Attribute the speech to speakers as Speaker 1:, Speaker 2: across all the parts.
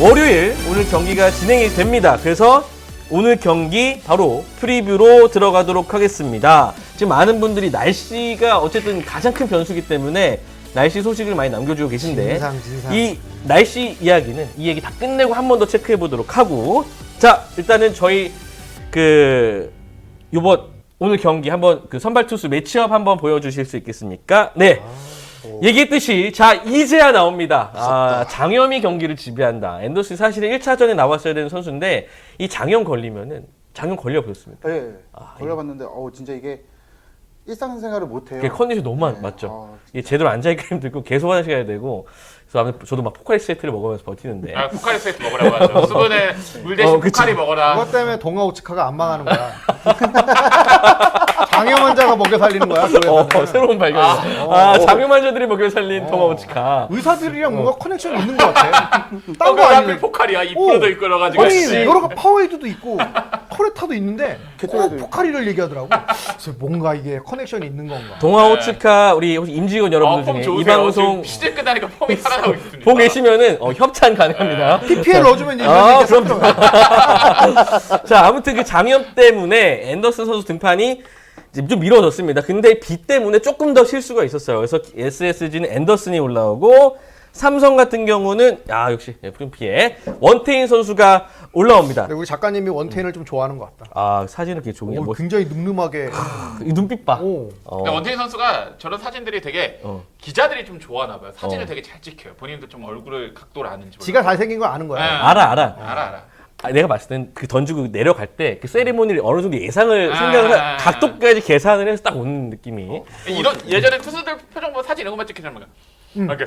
Speaker 1: 월요일 오늘 경기가 진행이 됩니다. 그래서 오늘 경기 바로 프리뷰로 들어가도록 하겠습니다. 지금 많은 분들이 날씨가 어쨌든 가장 큰 변수기 때문에 날씨 소식을 많이 남겨주고 계신데
Speaker 2: 진상, 진상.
Speaker 1: 이 날씨 이야기는 이 얘기 다 끝내고 한 번 더 체크해 보도록 하고 자 일단은 저희 그 요번 오늘 경기 한번 그 선발 투수 매치업 한번 보여주실 수 있겠습니까? 네. 얘기했듯이 자 이제야 나옵니다. 아, 장염이 경기를 지배한다. 앤더슨이 사실은 1차전에 나왔어야 되는 선수인데 이 장염 걸리면은 장염 걸려 보였습니다.
Speaker 3: 네,
Speaker 1: 아,
Speaker 3: 걸려봤는데 어 진짜 이게 일상생활을 못해요.
Speaker 1: 이게 컨디션 너무 안
Speaker 3: 네,
Speaker 1: 맞죠.
Speaker 3: 어,
Speaker 1: 이게 제대로 앉아있기 힘들고 계속 화장실 가야 되고 그래서 아무튼 저도 막 포카리 세트를 먹으면서 버티는데
Speaker 4: 아, 포카리 세트 먹으라고 하죠. 수분에 물 대신
Speaker 1: 어, 그치.
Speaker 4: 포카리 먹어라.
Speaker 2: 그것 때문에 동아 오츠카가 안 망하는 거야. 환자가 먹여 살리는 거야. 그거에
Speaker 1: 어. 새로운 발견. 아, 아 장염 환자들이 먹여 살린 토마호치카.
Speaker 2: 의사들이랑 뭔가 커넥션이 있는 것 같아.
Speaker 4: 어,
Speaker 2: 딴그거
Speaker 4: 앞에
Speaker 2: 아니면.
Speaker 4: 포카리야.
Speaker 2: 오.
Speaker 4: 입으로도 이끌어가지고.
Speaker 2: 아니
Speaker 4: 씨.
Speaker 2: 여러 가 파워에이드도 있고 토레타도 있는데 꼭. 포카리를 얘기하더라고. 그래서 뭔가 이게 커넥션이 있는 건가.
Speaker 1: 동아호치카 우리 혹시 임직원
Speaker 4: 어,
Speaker 1: 여러분들
Speaker 4: 폼
Speaker 1: 중에
Speaker 4: 좋으세요.
Speaker 1: 이 방송
Speaker 4: 시즌 끝나니까 폼이 살아나고 있습니다.
Speaker 1: 보고 계시면은 어, 협찬 가능합니다.
Speaker 2: PPL 넣어주면 이제
Speaker 1: 아,
Speaker 2: 이런 얘기 싹
Speaker 1: 그럼.
Speaker 2: 들어가.
Speaker 1: 자, 아무튼 그 장염 때문에 앤더슨 선수 등판이 이제 좀 미뤄졌습니다. 근데 비 때문에 조금 더 실수가 있었어요. 그래서 SSG는 앤더슨이 올라오고 삼성 같은 경우는 야 역시 프림피에 원태인 선수가 올라옵니다.
Speaker 2: 근데 우리 작가님이 원테인을 좀 좋아하는 것 같다.
Speaker 1: 아 사진을 이렇게 좋은 게
Speaker 2: 오,
Speaker 1: 뭐,
Speaker 2: 굉장히 늠름하게.
Speaker 1: 이 눈빛 봐.
Speaker 2: 오.
Speaker 1: 어.
Speaker 4: 원태인 선수가 저런 사진들이 되게
Speaker 1: 어.
Speaker 4: 기자들이 좀 좋아하나 봐요. 사진을
Speaker 1: 어.
Speaker 4: 되게 잘 찍혀요. 본인도 좀 얼굴을 각도를 아는지 몰라요.
Speaker 2: 지가 잘생긴 거 아는 거야.
Speaker 4: 네.
Speaker 1: 알아 알아.
Speaker 4: 알아 알아.
Speaker 1: 아, 내가 봤을 땐 그 던지고 내려갈 때 그 세리머니를 어느 정도 예상을
Speaker 4: 아,
Speaker 1: 생각을
Speaker 4: 아, 아.
Speaker 1: 각도까지 계산을 해서 딱 오는 느낌이.
Speaker 4: 이런 예전에 투수들 표정 보면 사진 이런 것만 찍히잖아요. 이렇게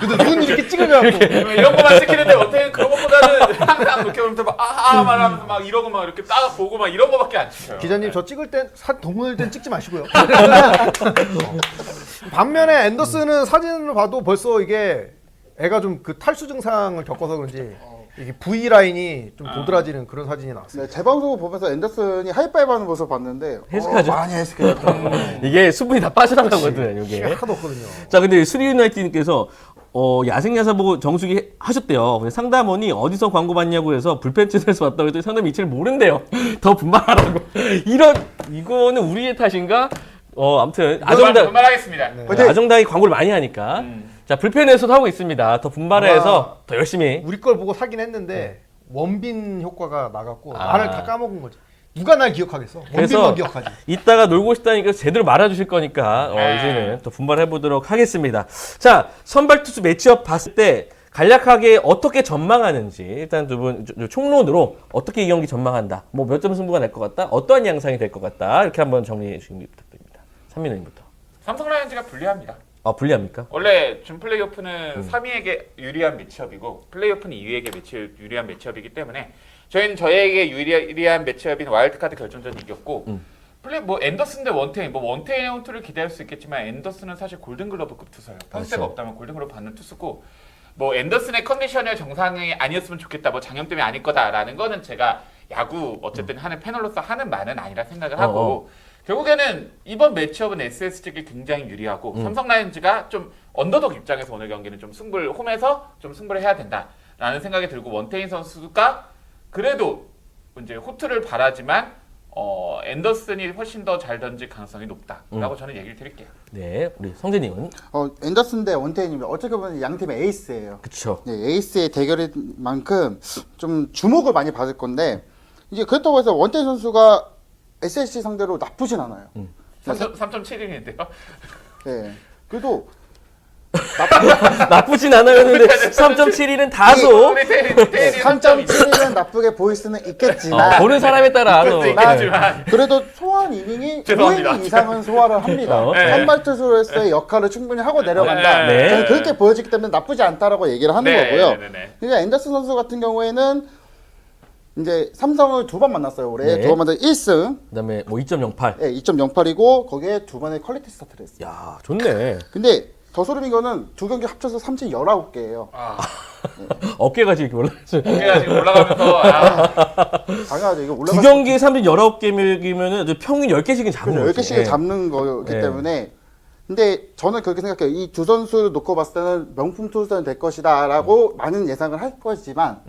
Speaker 2: 근데 눈 이렇게 찍으려고.
Speaker 4: 이런 것만 찍히는데 원태인 그런 것보다는 항상 이렇게 보면서 막 아아 말하면서 막 이러고 막 이렇게 딱 보고 막 이런 거밖에 안 찍혀요.
Speaker 2: 기자님 저 찍을 땐 사, 동물일 땐 찍지 마시고요. 반면에 앤더슨은 사진으로 봐도 벌써 이게 애가 좀 그 탈수 증상을 겪어서 그런지 이게 V 라인이 좀 도드라지는 그런 사진이 나왔어요.
Speaker 3: 네, 재방송을 보면서 앤더슨이 하이파이브 하는 모습 봤는데
Speaker 1: 해석하죠.
Speaker 3: 어, 많이 해석했죠.
Speaker 1: 이게 수분이 다 빠져나가거든 이게.
Speaker 2: 하나도 없거든요.
Speaker 1: 자, 근데 수리 유나이티님께서 어, 야생야사 보고 정수기 해- 하셨대요. 근데 상담원이 어디서 광고 봤냐고 해서 불펜츠에서 왔다고 했더니 상담이 이체를 모른대요. 더 분발하라고. 이런, 이거는 우리의 탓인가? 어, 아무튼, 아정당,
Speaker 4: 그만하겠습니다.
Speaker 2: 네.
Speaker 1: 아정당이 광고를 많이 하니까.
Speaker 4: 음.
Speaker 1: 자, 불펜에서도 하고 있습니다. 더 분발해서 더 열심히.
Speaker 2: 우리 걸 보고 사긴 했는데 원빈 효과가 나갔고
Speaker 1: 아.
Speaker 2: 나를 다 까먹은 거지. 누가 날 기억하겠어?
Speaker 1: 그래서
Speaker 2: 원빈만 기억하지.
Speaker 1: 이따가 놀고 싶다니까 제대로 말아주실 거니까 어,
Speaker 4: 네.
Speaker 1: 이제는 더 분발해 보도록 하겠습니다. 자 선발 투수 매치업 봤을 때 간략하게 어떻게 전망하는지 일단 두 분 총론으로 어떻게 이 경기 전망한다. 뭐 몇 점 승부가 날 것 같다. 어떠한 양상이 될 것 같다. 이렇게 한번 정리해 주시기 부탁드립니다. 삼민호님부터.
Speaker 4: 삼성 라이온즈가 불리합니다.
Speaker 1: 아 불리합니까?
Speaker 4: 원래 준 플레이오프는 3위에게 유리한 매치업이고 플레이오프는 2위에게 매치 유리한 매치업이기 때문에 저희는 저희에게 유리한 매치업인 와일드카드 결정전 이겼고
Speaker 1: 음.
Speaker 4: 플레이 뭐 앤더슨 대 원테인 뭐 원테인의 혼투를 기대할 수 있겠지만 앤더슨은 사실 골든글러브급 투수예요. 펀세가
Speaker 1: 그렇죠.
Speaker 4: 없다면 골든글러브 받는 투수고 뭐 앤더슨의 컨디션이 정상이 아니었으면 좋겠다. 뭐 장염 때문에 아닐 거다라는 거는 제가 야구 어쨌든 하는 패널로서 하는 말은 아니라 생각을 하고
Speaker 1: 어, 어.
Speaker 4: 결국에는 이번 매치업은 SSG가 굉장히 유리하고
Speaker 1: 음.
Speaker 4: 삼성 라이온즈가 좀 언더독 입장에서 오늘 경기는 좀 승부를 홈에서 좀 승부를 해야 된다라는 생각이 들고 원태인 선수가 그래도 이제 호투를 바라지만 어 앤더슨이 훨씬 더 잘 던질 가능성이 높다라고 저는 얘기를 드릴게요.
Speaker 1: 네 우리 성재님은
Speaker 3: 어, 앤더슨 대 원태인입니다. 어떻게 보면 양 팀의 에이스예요.
Speaker 1: 그쵸.
Speaker 3: 네, 에이스의 대결인 만큼 좀 주목을 많이 받을 건데 이제 그렇다고 해서 원태인 선수가 SSC 상대로 나쁘진 않아요.
Speaker 1: 음.
Speaker 4: 3.7인인데요.
Speaker 3: 네. 그래도
Speaker 1: 나쁘진 않아요 했는데 3.71은 다소
Speaker 4: 우리 테리
Speaker 3: 네,
Speaker 4: 테리 3.2.
Speaker 3: 3.7은 나쁘게 보일 수는 있겠지만
Speaker 1: 어, 보는 사람에 따라.
Speaker 4: 그것도 있겠지만
Speaker 3: 그래도 소환 이닝이
Speaker 4: 죄송합니다.
Speaker 3: 5이닝 이상은 소화를 합니다.
Speaker 1: 어.
Speaker 4: 네.
Speaker 3: 선발 투수로서의 역할을 충분히 하고 내려간다.
Speaker 1: 네.
Speaker 3: 저는 그렇게 보여지기 때문에 나쁘지 않다라고 얘기를 하는
Speaker 4: 네,
Speaker 3: 거고요.
Speaker 4: 네, 네, 네.
Speaker 3: 그러니까 앤더슨 선수 같은 경우에는 이제 삼성을 두 번 만났어요. 올해
Speaker 1: 네.
Speaker 3: 두 번 만났 1승,
Speaker 1: 그다음에 뭐 2.08.
Speaker 3: 네, 2.08이고 거기에 두 번의 퀄리티 스타트를 했어요.
Speaker 1: 야 좋네.
Speaker 3: 근데 더 소름인 거는 두 경기 합쳐서 3진 19개예요.
Speaker 4: 아,
Speaker 1: 어깨가 지금 이렇게 올라가죠.
Speaker 4: 어깨가 지금 올라가면서 아,
Speaker 3: 당연하죠. 이거
Speaker 1: 두
Speaker 3: 올라가
Speaker 1: 경기에 3진 19개면은 평균 10개씩은 잡는 거죠.
Speaker 3: 10개씩을
Speaker 1: 예.
Speaker 3: 잡는 거기
Speaker 1: 네.
Speaker 3: 때문에 근데 저는 그렇게 생각해요. 이 두 선수를 놓고 봤을 때는 명품 투수는 될 것이다라고 많은 예상을 할 거지만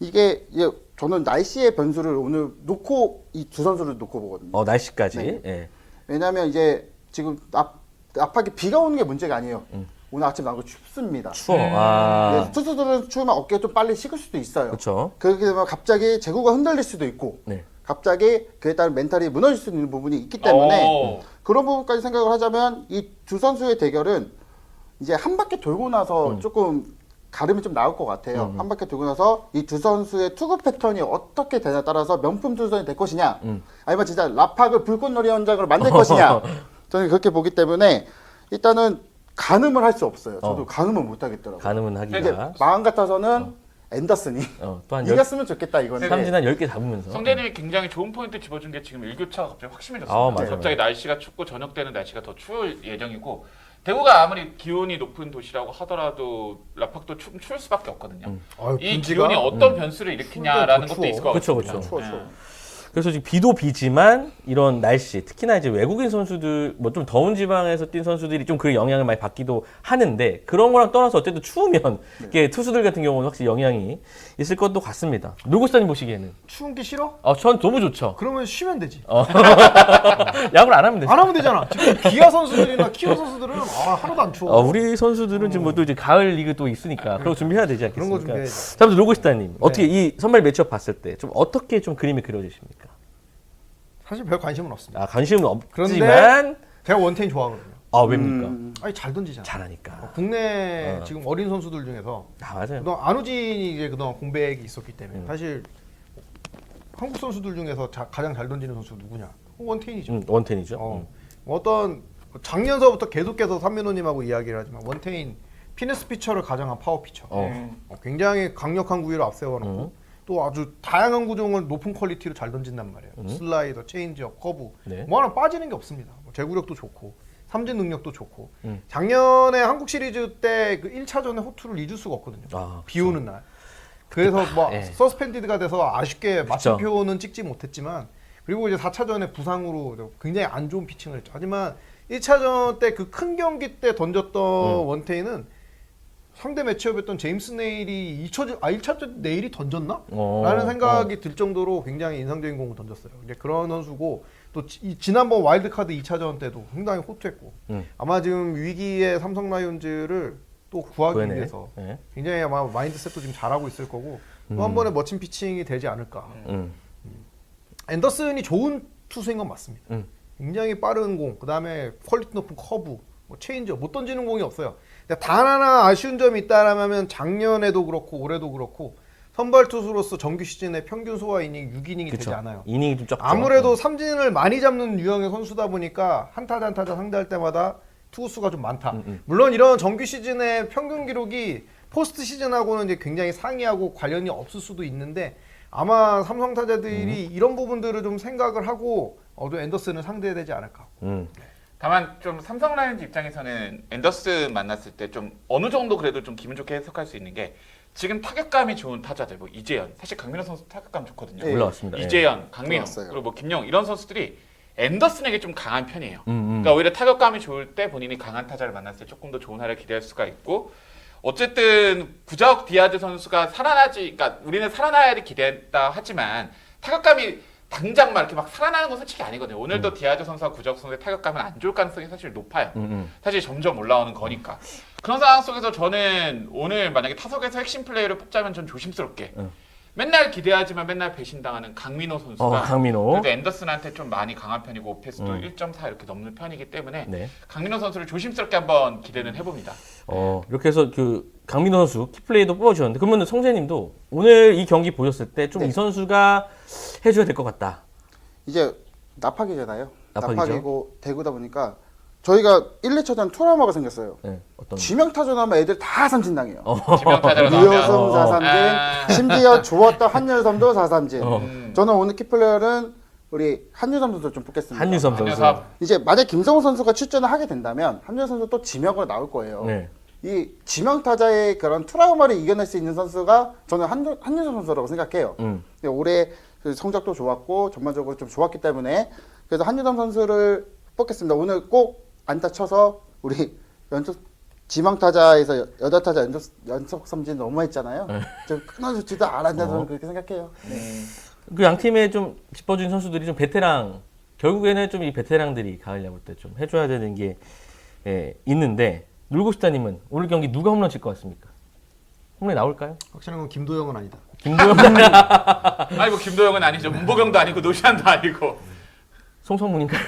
Speaker 3: 이게 이게 저는 날씨의 변수를 오늘 놓고 이 두 선수를 놓고 보거든요.
Speaker 1: 어 날씨까지.
Speaker 3: 네.
Speaker 1: 예.
Speaker 3: 왜냐하면 이제 지금 앞 앞하게 비가 오는 게 문제가 아니에요. 오늘 아침 나고 춥습니다.
Speaker 1: 추워.
Speaker 4: 음.
Speaker 1: 아.
Speaker 3: 네, 투수들은 추우면 어깨 좀 빨리 식을 수도 있어요.
Speaker 1: 그렇죠.
Speaker 3: 그렇게 되면 갑자기 제구가 흔들릴 수도 있고
Speaker 1: 네.
Speaker 3: 갑자기 그에 따른 멘탈이 무너질 수 있는 부분이 있기 때문에
Speaker 4: 오.
Speaker 3: 그런 부분까지 생각을 하자면 이 두 선수의 대결은 이제 한 바퀴 돌고 나서
Speaker 1: 음.
Speaker 3: 조금 가름이 좀 나올 것 같아요. 한 바퀴 돌고 나서 이 두 선수의 투구 패턴이 어떻게 되냐에 따라서 명품 투수전이 될 것이냐,
Speaker 1: 음.
Speaker 3: 아니면 진짜 라팍을 불꽃놀이 현장으로 만들 것이냐, 저는 그렇게 보기 때문에 일단은 가늠을 할 수 없어요. 저도
Speaker 1: 어.
Speaker 3: 가늠을 못 하겠더라고요.
Speaker 1: 가늠은 하기가.
Speaker 3: 마음 같아서는 앤더슨이
Speaker 1: 어, 또한 열,
Speaker 3: 이겼으면 좋겠다 이건데.
Speaker 1: 삼진 한 10개 잡으면서.
Speaker 4: 성대님이 굉장히 좋은 포인트 집어준 게 지금 일교차가 갑자기 확심해졌습니다.
Speaker 1: 아, 맞아요.
Speaker 4: 갑자기 날씨가 춥고 저녁 때는 날씨가 더 추울 예정이고 대구가 아무리 기온이 높은 도시라고 하더라도 라팍도 추, 추울 수밖에 없거든요.
Speaker 1: 음.
Speaker 2: 아유,
Speaker 4: 이
Speaker 2: 분지가
Speaker 4: 기온이 어떤 변수를 일으키냐라는
Speaker 2: 더
Speaker 4: 것도 있을 것
Speaker 1: 그쵸,
Speaker 4: 같습니다.
Speaker 1: 그쵸.
Speaker 3: 추워, 추워.
Speaker 4: 예.
Speaker 1: 그래서 지금 비도 비지만 이런 날씨, 특히나 이제 외국인 선수들, 뭐 좀 더운 지방에서 뛴 선수들이 좀 그 영향을 많이 받기도 하는데 그런 거랑 떠나서 어쨌든 추우면 이게 투수들 같은 경우는 확실히 영향이 있을 것도 같습니다. 노고스타님 보시기에는.
Speaker 2: 추운 게 싫어?
Speaker 1: 어, 전 너무 좋죠.
Speaker 2: 그러면 쉬면 되지.
Speaker 1: 야구를 안 하면 되죠.
Speaker 2: 안 하면 되잖아. 지금 기아 선수들이나 키워 선수들은 아, 하나도 안 추워.
Speaker 1: 어, 우리 선수들은 지금 뭐또 이제 가을 리그 또 있으니까 그런 거 준비해야 되지
Speaker 2: 그런
Speaker 1: 않겠습니까?
Speaker 2: 거 준비해야지.
Speaker 1: 자, 아무튼 노고스타님 어떻게 이 선발 매치업 봤을 때 좀 어떻게 좀 그림이 그려지십니까?
Speaker 2: 사실 별 관심은 없습니다.
Speaker 1: 아 관심은
Speaker 2: 그런데
Speaker 1: 없지만
Speaker 2: 제가 원태인 좋아하거든요.
Speaker 1: 아 왜입니까?
Speaker 3: 음,
Speaker 2: 아니 잘 던지잖아.
Speaker 1: 잘하니까.
Speaker 2: 어, 국내
Speaker 1: 어.
Speaker 2: 지금 어린 선수들 중에서
Speaker 1: 아 맞아요.
Speaker 2: 그동안 안우진이 이제 그동안 공백이 있었기 때문에
Speaker 1: 음.
Speaker 2: 사실 한국 선수들 중에서 자- 가장 잘 던지는 선수 누구냐? 원태인이죠.
Speaker 1: 음, 원텐이죠.
Speaker 2: 어,
Speaker 1: 음.
Speaker 2: 어떤 작년서부터 계속해서 삼민호님하고 이야기를 하지만 원태인 피네스 피처를 가장한 파워 피처.
Speaker 1: 어.
Speaker 4: 음.
Speaker 2: 어, 굉장히 강력한 구위를 앞세워놓고
Speaker 1: 음.
Speaker 2: 또 아주 다양한 구종을 높은 퀄리티로 잘 던진단 말이에요.
Speaker 1: 음.
Speaker 2: 슬라이더, 체인지업, 커브
Speaker 1: 네.
Speaker 2: 뭐 하나 빠지는 게 없습니다. 뭐 제구력도 좋고 삼진 능력도 좋고
Speaker 1: 음.
Speaker 2: 작년에 한국 시리즈 때 그 1차전에 호투를 잊을 수가 없거든요.
Speaker 1: 아,
Speaker 2: 비 오는 날. 그래서 뭐
Speaker 1: 예.
Speaker 2: 서스펜디드가 돼서 아쉽게. 마침표는 찍지 못했지만 그리고 이제 4차전에 부상으로 굉장히 안 좋은 피칭을 했죠. 하지만 1차전 때 그 큰 경기 때 던졌던
Speaker 1: 음.
Speaker 2: 원태인은 상대 매치업이었던 제임스 네일이 2차, 아 1차전 네일이 던졌나?
Speaker 1: 어,
Speaker 2: 라는 생각이 들 정도로 굉장히 인상적인 공을 던졌어요. 이제 그런 선수고 또 지, 이 지난번 와일드카드 2차전 때도 상당히 호투했고
Speaker 1: 음.
Speaker 2: 아마 지금 위기의 삼성 라이온즈를 또 구하기
Speaker 1: 구해내.
Speaker 2: 위해서
Speaker 1: 네.
Speaker 2: 굉장히 아마 마인드셋도 지금 잘하고 있을 거고
Speaker 1: 음.
Speaker 2: 또한 번의 멋진 피칭이 되지 않을까.
Speaker 1: 음.
Speaker 2: 앤더슨이 좋은 투수인 건 맞습니다.
Speaker 1: 음.
Speaker 2: 굉장히 빠른 공, 그 다음에 퀄리티 높은 커브, 뭐 체인저 못 던지는 공이 없어요. 근데 단 하나 아쉬운 점이 있다라면 작년에도 그렇고 올해도 그렇고 선발 투수로서 정규 시즌에 평균 소화 이닝 6이닝이 되지. 않아요.
Speaker 1: 이닝이 좀 적죠.
Speaker 2: 아무래도 삼진을 많이 잡는 유형의 선수다 보니까 한 타자 한 타자 상대할 때마다 투구수가 좀 많다.
Speaker 1: 음, 음.
Speaker 2: 물론 이런 정규 시즌의 평균 기록이 포스트 시즌하고는 이제 굉장히 상이하고 관련이 없을 수도 있는데 아마 삼성 타자들이
Speaker 1: 음.
Speaker 2: 이런 부분들을 좀 생각을 하고 어도 앤더슨을 상대해야 되지 않을까.
Speaker 1: 음.
Speaker 4: 다만 좀 삼성 라이온즈 입장에서는 앤더슨 만났을 때 좀 어느 정도 그래도 좀 기분 좋게 해석할 수 있는 게 지금 타격감이 좋은 타자들 뭐 이재현 사실 강민호 선수 타격감 좋거든요.
Speaker 3: 네.
Speaker 1: 올라왔습니다. 예.
Speaker 4: 이재현, 강민호
Speaker 3: 올라왔어요.
Speaker 4: 그리고 뭐 김영 이런 선수들이 앤더슨에게 좀 강한 편이에요.
Speaker 1: 음, 음.
Speaker 4: 그러니까 오히려 타격감이 좋을 때 본인이 강한 타자를 만났을 때 조금 더 좋은 활약을 기대할 수가 있고 어쨌든 부자욱 디아즈 선수가 살아나지 그러니까 우리는 살아나야를 기대했다 하지만 타격감이 당장 막 이렇게 막 살아나는 건 솔직히 아니거든요. 오늘도 디아즈 선수와 구자욱 선수의 타격감은 안 좋을 가능성이 사실 높아요.
Speaker 1: 음, 음.
Speaker 4: 사실 점점 올라오는 거니까. 그런 상황 속에서 저는 오늘 만약에 타석에서 핵심 플레이를 뽑자면 전 조심스럽게
Speaker 1: 응.
Speaker 4: 맨날 기대하지만 맨날 배신당하는 강민호 선수가
Speaker 1: 어, 강민호.
Speaker 4: 그래도 앤더슨한테 좀 많이 강한 편이고 오페스도
Speaker 1: 음.
Speaker 4: 1.4 이렇게 넘는 편이기 때문에
Speaker 1: 네.
Speaker 4: 강민호 선수를 조심스럽게 한번 기대는 해봅니다.
Speaker 1: 어, 이렇게 해서 그 강민호 선수 키플레이도 뽑아주셨는데 그러면 성재님도 오늘 이 경기 보셨을 때 좀 이
Speaker 3: 네.
Speaker 1: 선수가 해줘야 될 것 같다.
Speaker 3: 이제 나팍이잖아요.
Speaker 1: 나팍이죠.
Speaker 3: 나팍이고 대구다 보니까 저희가 1, 2차전 트라우마가 생겼어요.
Speaker 1: 네, 어떤.
Speaker 3: 지명타전 하면 애들 다 삼진당해요.
Speaker 4: 지명타자로
Speaker 3: 류효성
Speaker 1: 어.
Speaker 4: 나오면
Speaker 3: 4삼진,
Speaker 4: 아.
Speaker 3: 심지어 좋았던 한유섬도 4삼진.
Speaker 1: 어.
Speaker 4: 음.
Speaker 3: 저는 오늘 키플레이어는 우리 한유섬 선수 좀 뽑겠습니다.
Speaker 1: 한유섬 선수.
Speaker 3: 이제 만약 김성호 선수가 출전을 하게 된다면 한유섬 선수 또 지명으로 나올 거예요.
Speaker 1: 네.
Speaker 3: 이 지명 타자의 그런 트라우마를 이겨낼 수 있는 선수가 저는 한, 한유섬 선수라고 생각해요.
Speaker 1: 음.
Speaker 3: 근데 올해 그 성적도 좋았고 전반적으로 좀 좋았기 때문에 그래서 한유섬 선수를 뽑겠습니다. 오늘 꼭 안타 쳐서 우리 연속 지망 타자에서 여- 여자 타자 연속 연속 삼진 너무 했잖아요. 좀 끊어주지도 않았나
Speaker 1: 어.
Speaker 3: 저는 그렇게 생각해요. 네.
Speaker 1: 그양 팀의 좀 짚어준 선수들이 좀 베테랑 결국에는 좀 이 베테랑들이 가을 야구 때 좀 해줘야 되는 게 예, 있는데 놀고싶다님은 오늘 경기 누가 홈런 칠 것 같습니까? 홈런이 나올까요?
Speaker 2: 확실한 건 김도영은 아니다.
Speaker 1: 김도영,
Speaker 4: 아니 뭐 김도영은 아니죠. 문보경도 아니고 노시안도 아니고.
Speaker 1: 송성문인가요?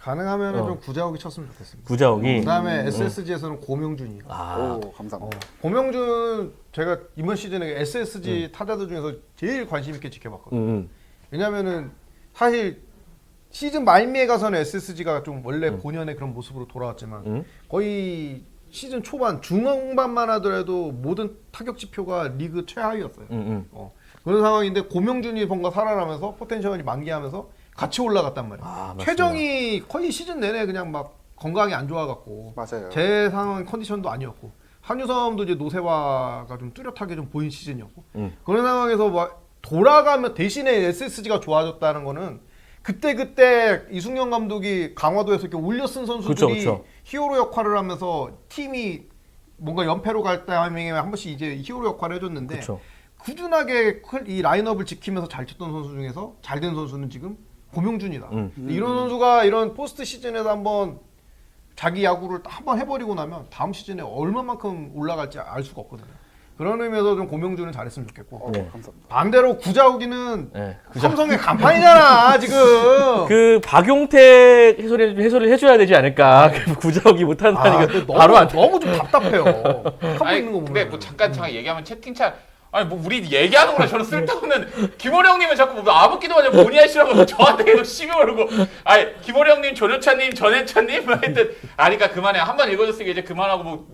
Speaker 2: 가능하면
Speaker 1: 어.
Speaker 2: 좀 구자욱이 쳤으면 좋겠습니다.
Speaker 1: 구자욱이
Speaker 2: 그다음에 SSG에서는 고명준이.
Speaker 1: 아,
Speaker 3: 오 감사합니다.
Speaker 2: 어, 고명준 제가 이번 시즌에 SSG 타자들 중에서 제일 관심 있게 지켜봤거든요.
Speaker 1: 음, 음.
Speaker 2: 왜냐면은 사실 시즌 말미에 가서는 SSG가 좀 원래 본연의 그런 모습으로 돌아왔지만
Speaker 1: 음.
Speaker 2: 거의 시즌 초반 중후반만 하더라도 모든 타격 지표가 리그 최하위였어요.
Speaker 1: 음, 음.
Speaker 2: 어, 그런 상황인데 고명준이 뭔가 살아나면서 포텐셜이 만개하면서 같이 올라갔단 말이에요.
Speaker 1: 아, 맞습니다.
Speaker 2: 최정이 거의 시즌 내내 그냥 막 건강이 안 좋아갖고
Speaker 3: 맞아요.
Speaker 2: 제 상황 컨디션도 아니었고 한유섬도 이제 노세화가 좀 뚜렷하게 좀 보인 시즌이었고
Speaker 1: 음.
Speaker 2: 그런 상황에서 막 돌아가면 대신에 SSG가 좋아졌다는 거는 그때 그때 이승용 감독이 강화도에서 이렇게 올려 쓴 선수들이
Speaker 1: 그쵸, 그쵸.
Speaker 2: 히어로 역할을 하면서 팀이 뭔가 연패로 갈 타이밍에 한 번씩 이제 히어로 역할을 해줬는데
Speaker 1: 그렇죠.
Speaker 2: 꾸준하게 클- 이 라인업을 지키면서 잘 쳤던 선수 중에서 잘 된 선수는 지금 고명준이다.
Speaker 1: 음.
Speaker 2: 이런 선수가 이런 포스트 시즌에서 한번 자기 야구를 한번 해버리고 나면 다음 시즌에 얼마만큼 올라갈지 알 수가 없거든요. 그런 의미에서 좀 고명준은 잘했으면 좋겠고
Speaker 3: 어,
Speaker 1: 네.
Speaker 3: 감사합니다.
Speaker 2: 반대로 구자욱이는
Speaker 1: 네.
Speaker 2: 삼성의 간판이잖아 지금.
Speaker 1: 그 박용택 해설을 좀 해설을 해줘야 되지 않을까? 구자욱이
Speaker 2: 아,
Speaker 1: 못한다니까
Speaker 2: 근데 너무,
Speaker 1: 바로 안
Speaker 2: 너무 좀 답답해요. 하고
Speaker 4: 아니
Speaker 2: 있는 거 보면.
Speaker 4: 근데 뭐 잠깐 잠깐 얘기하면 채팅창 아니 뭐 우리 얘기하는 거라 저는 쓸데없는 김호령님은 자꾸 뭐 아무기도 아니고 본의 하시라고 저한테 계속 시비 걸고. 아니 김호령님 조조찬님 전해찬님 뭐 하여튼. 아니 그러니까 그만해. 한 번 읽어줬으니까 이제 그만하고 뭐